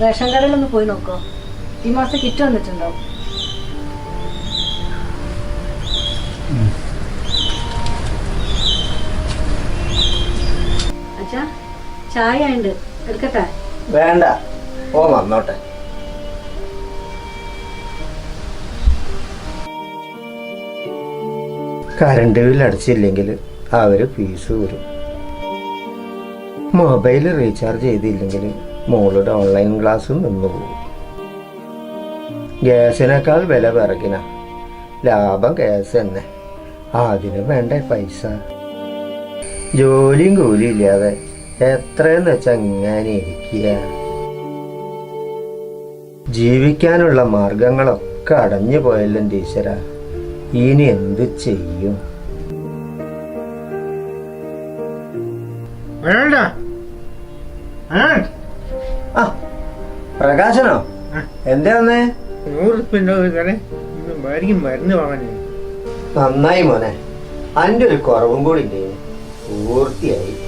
Ration കടയിലൊന്ന് പോയി നോക്കോ. ഈ മാസം കിറ്റ് വന്നിട്ടുണ്ടാവും. അച്ഛാ ചായ ഉണ്ട് എടുക്കട്ടെ? വേണ്ട. വന്നോട്ടെ. കറണ്ട് ബില്ല് അടച്ചില്ലെങ്കിൽ അവർ ഫീസ് വരും മൊബൈൽ റീചാർജ് ചെയ്തില്ലെങ്കിൽ മോളുടെ ഓൺലൈൻ ക്ലാസ് നിന്നു പോകും ഗ്യാസിനേക്കാൾ വില പിറകിന ലാഭം ഗ്യാസ് തന്നെ. അതിന് വേണ്ട പൈസ? ജോലിയും കൂലി ഇല്ലാതെ എത്രയെന്ന് വെച്ചാൽ ഇങ്ങനെ ഇരിക്കുക. ജീവിക്കാനുള്ള മാർഗങ്ങളൊക്കെ അടഞ്ഞു പോയല്ലോ ടീച്ചറ. ഇനി എന്ത് ചെയ്യും? വേണ്ട ആ പ്രകാശനോ? എന്താ വന്നേ? നൂറ് ഉറുപ്പിന്റെ ഭാര്യയ്ക്ക് മരുന്ന് വാങ്ങാനേ. നന്നായി മോനെ. അന്റെ ഒരു കുറവും കൂടി ഇല്ലേ പൂർത്തിയായി.